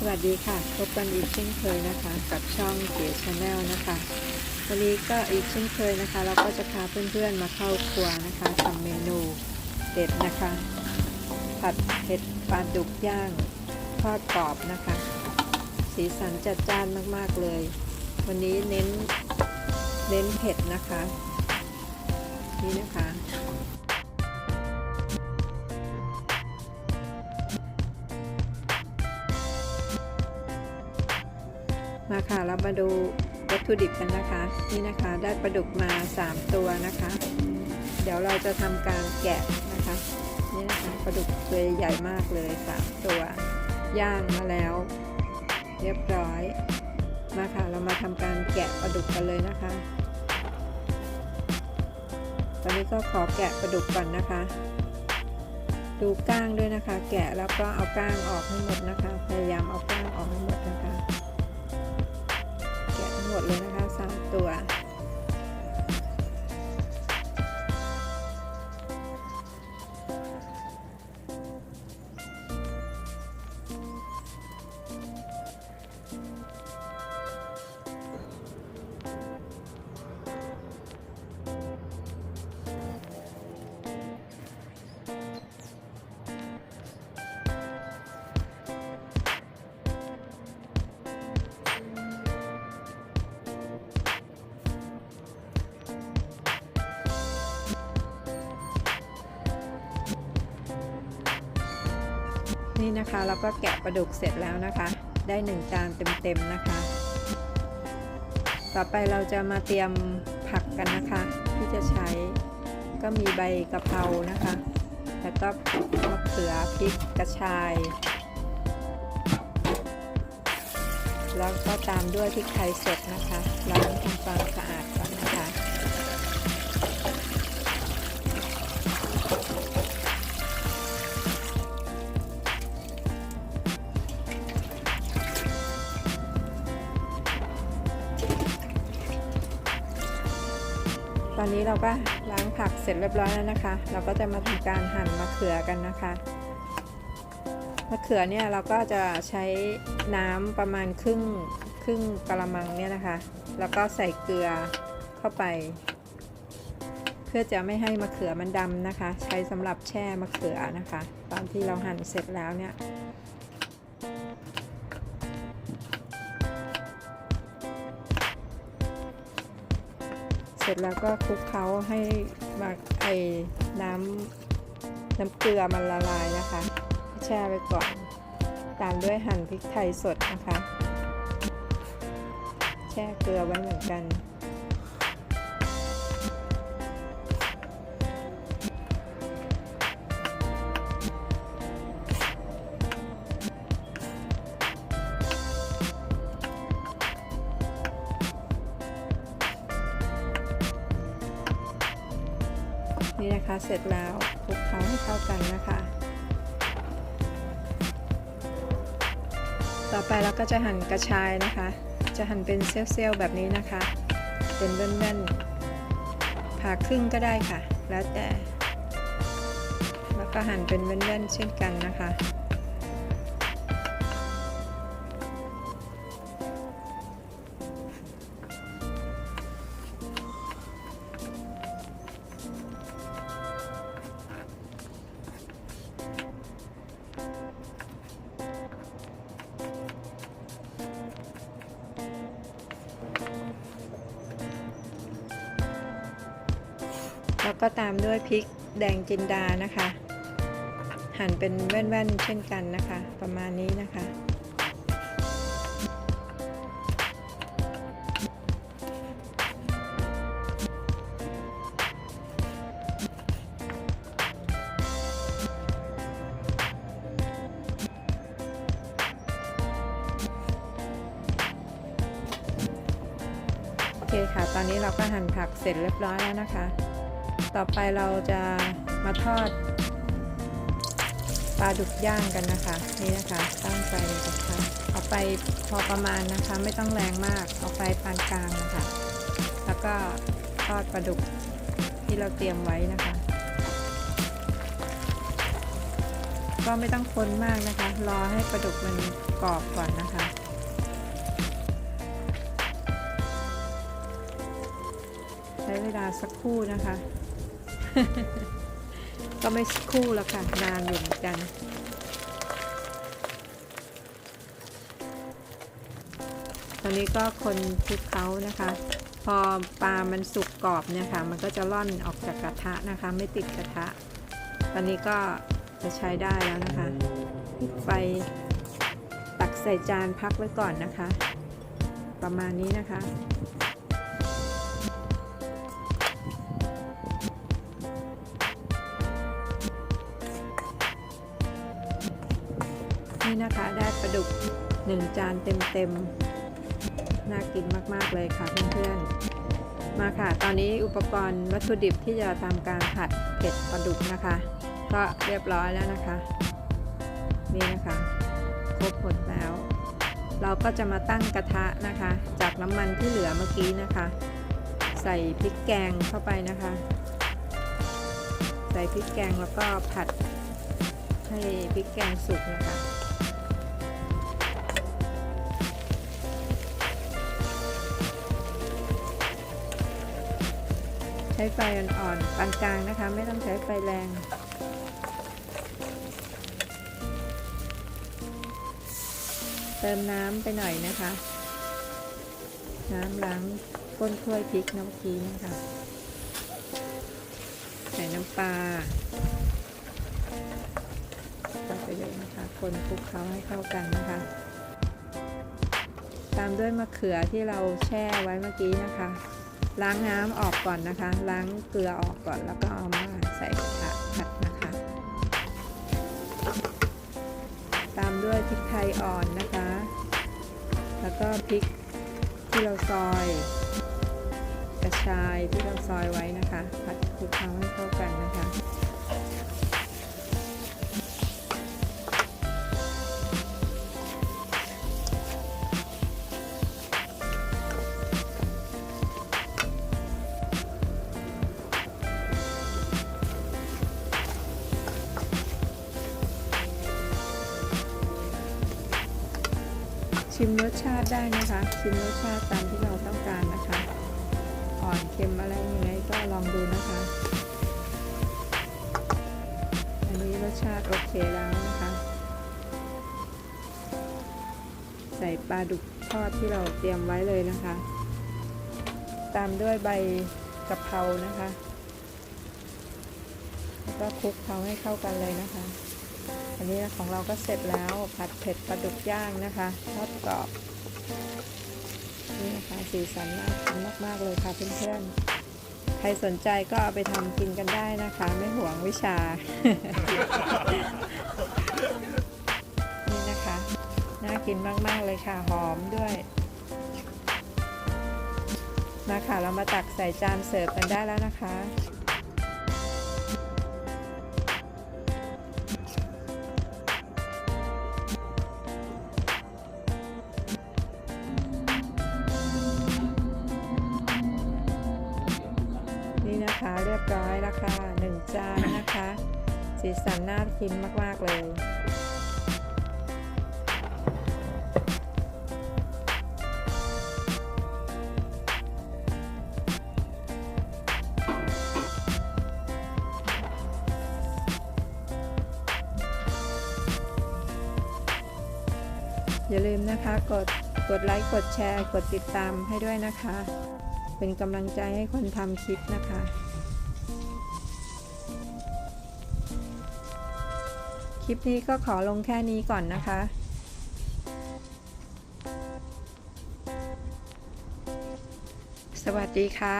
สวัสดีค่ะ พบกันอีกเช่นเคยนะคะ กับช่องเก๋ชาแนลนะคะ วันนี้ก็อีกเช่นเคยนะคะ เราก็จะพาเพื่อนๆมาเข้าครัวนะคะทำเมนูเด็ดนะคะ ผัดเผ็ดปลาดุกย่างทอดกรอบนะคะ สีสันจัดจ้านมากๆเลย วันนี้เน้นเน้นเผ็ดนะคะ นี่นะคะ มาค่ะเรามาดูวัตถุดิบกันนะคะ นี่นะคะได้ปลาดุกมา 3 ตัวนะคะ เดี๋ยวเราจะทำการแกะนะคะ นี่นะคะปลาดุกตัวใหญ่มากเลย 3 ตัว ย่างมาแล้ว เรียบร้อย มาค่ะเรามาทำการแกะปลาดุกกันเลยนะคะ ตอนนี้ก็ขอแกะปลาดุกก่อนนะคะ ดูก้างด้วยนะคะ แกะแล้วก็เอาก้างออกให้หมดนะคะ พยายามเอาก้างออกให้หมดนะคะ ดเลยนะคะสามตัว นี่นะคะเราก็แกะปลาดุกเสร็จแล้วนะคะ ได้หนึ่งจานเต็มๆนะคะ ต่อไปเราจะมาเตรียมผักกันนะคะ ที่จะใช้ก็มีใบกะเพรานะคะ แล้วก็มะเขือพริกกระชาย แล้วก็ตามด้วยพริกไทยสดนะคะล้างทำความสะอาดก่อนนะคะ ตอนนี้เราก็ล้างผักเสร็จเรียบร้อยแล้วนะคะ เราก็จะมาทำการหั่นมะเขือกันนะคะมะเขือเนี่ยเราก็จะใช้น้ำประมาณครึ่งครึ่งกระมังเนี่ยนะคะ แล้วก็ใส่เกลือเข้าไป เพื่อจะไม่ให้มะเขือมันดำนะคะ ใช้สำหรับแช่มะเขือนะคะ ตอนที่เราหั่นเสร็จแล้วเนี่ย ร็จแล้วก็คลุกเคล้าให้มาไอ้น้ำน้ำเกลือมันละลายนะคะ แช่ไว้ก่อน ตามด้วยหั่นพริกไทยสดนะคะ แช่เกลือไว้เหมือนกัน นะคะ เสร็จแล้วคลุกเคล้าให้เข้ากันนะคะ ต่อไปเราก็จะหั่นกระชายนะคะ จะหั่นเป็นเซี่ยวๆแบบนี้นะคะ เป็นเบ้นๆผ่าครึ่งก็ได้ค่ะ แล้วแต่ แล้วก็หั่นเป็นเบ้นๆเช่นกันนะคะ แล้วก็ตามด้วยพริกแดงจินดานะคะ หั่นเป็นแว่นๆเช่นกันนะคะ ประมาณนี้นะคะ โอเคค่ะ ตอนนี้เราก็หั่นผักเสร็จเรียบร้อยแล้วนะคะ ต่อไปเราจะมาทอดปลาดุกย่างกันนะคะ นี่นะคะตั้งไฟนะทะเอาไปพอประมาณนะคะ ไม่ต้องแรงมาก เอาไฟปานกลางนะคะ แล้วก็ทอดปลาดุกที่เราเตรียมไว้นะคะ ก็ไม่ต้องคนมากนะคะ รอให้ปลาดุกมันกรอบก่อนนะคะใช้เวลาสักครู่นะคะ ก็ไม่คู่แล้วค่ะ นานอยู่เหมือนกัน ตอนนี้ก็คนคลุกเคล้านะคะ พอปลามันสุกกรอบเนี่ยค่ะ มันก็จะล่อนออกจากกระทะนะคะ ไม่ติดกระทะ ตอนนี้ก็จะใช้ได้แล้วนะคะ ไฟตักใส่จานพักไว้ก่อนนะคะ ประมาณนี้นะคะ นี่นะคะได้ปลาดุกหนึ่งจานเต็มๆ น่ากินมากๆเลยค่ะเพื่อนๆ มาค่ะ ตอนนี้อุปกรณ์วัตถุดิบที่จะทำการผัดเผ็ดปลาดุกนะคะ ก็เรียบร้อยแล้วนะคะ นี่นะคะครบหมดแล้ว เราก็จะมาตั้งกระทะนะคะ จากน้ำมันที่เหลือเมื่อกี้นะคะ ใส่พริกแกงเข้าไปนะคะ ใส่พริกแกงแล้วก็ผัดให้พริกแกงสุกนะคะ ช้ไฟอ่อนๆปานกลางนะคะ ไม่ต้องใช้ไฟแรงเติมน้ำไปหน่อยนะคะ น้ำล้างก้นถ้วยพริกน้ำกี้นะคะใส่น้ำปลาใส่ไปเลยนะคะ คนคลุกเคล้าให้เข้ากันนะคะ ตามด้วยมะเขือที่เราแช่ไว้เมื่อกี้นะคะ ล้างน้ำออกก่อนนะคะ ล้างเกลือออกก่อนแล้วก็เอามาใส่กระทะผัดนะคะ ตามด้วยพริกไทยอ่อนนะคะ แล้วก็พริกที่เราซอย กระชายที่เราซอยไว้นะคะ ผัดคลุกเคล้าให้เข้ากันนะคะ ชิมรสชาติได้นะคะ ชิมรสชาติตามที่เราต้องการนะคะ อ่อนเค็มอะไรยังไงก็ลองดูนะคะ อันนี้รสชาติโอเคแล้วนะคะ ใส่ปลาดุกทอดที่เราเตรียมไว้เลยนะคะ ตามด้วยใบกะเพรานะคะ แล้วก็คลุกเคล้าให้เข้ากันเลยนะคะ อันนี้ของเราก็เสร็จแล้วผัดเผ็ดปลาดุกย่างนะคะทอดกรอบนี่นะคะสีสันน่ากินมาก ๆ เลยค่ะเพื่อนๆ ใครสนใจก็เอาไปทำกินกันได้นะคะ ไม่ห่วงวิชา นี่นะคะ น่ากินมาก ๆ เลยค่ะ หอมด้วย มาค่ะ เรามาตักใส่จานเสิร์ฟกันได้แล้วนะคะ ร้อยแล้วค่ะหนึ่งจานนะคะ สีสันน่ากินมาก ๆ เลย อย่าลืมนะคะกดกดไลค์ กดแชร์ กดติดตามให้ด้วยนะคะ เป็นกำลังใจให้คนทำคลิปนะคะ ลิปนี้ก็ขอลงแค่นี้ก่อนนะคะ สวัสดีค่ะ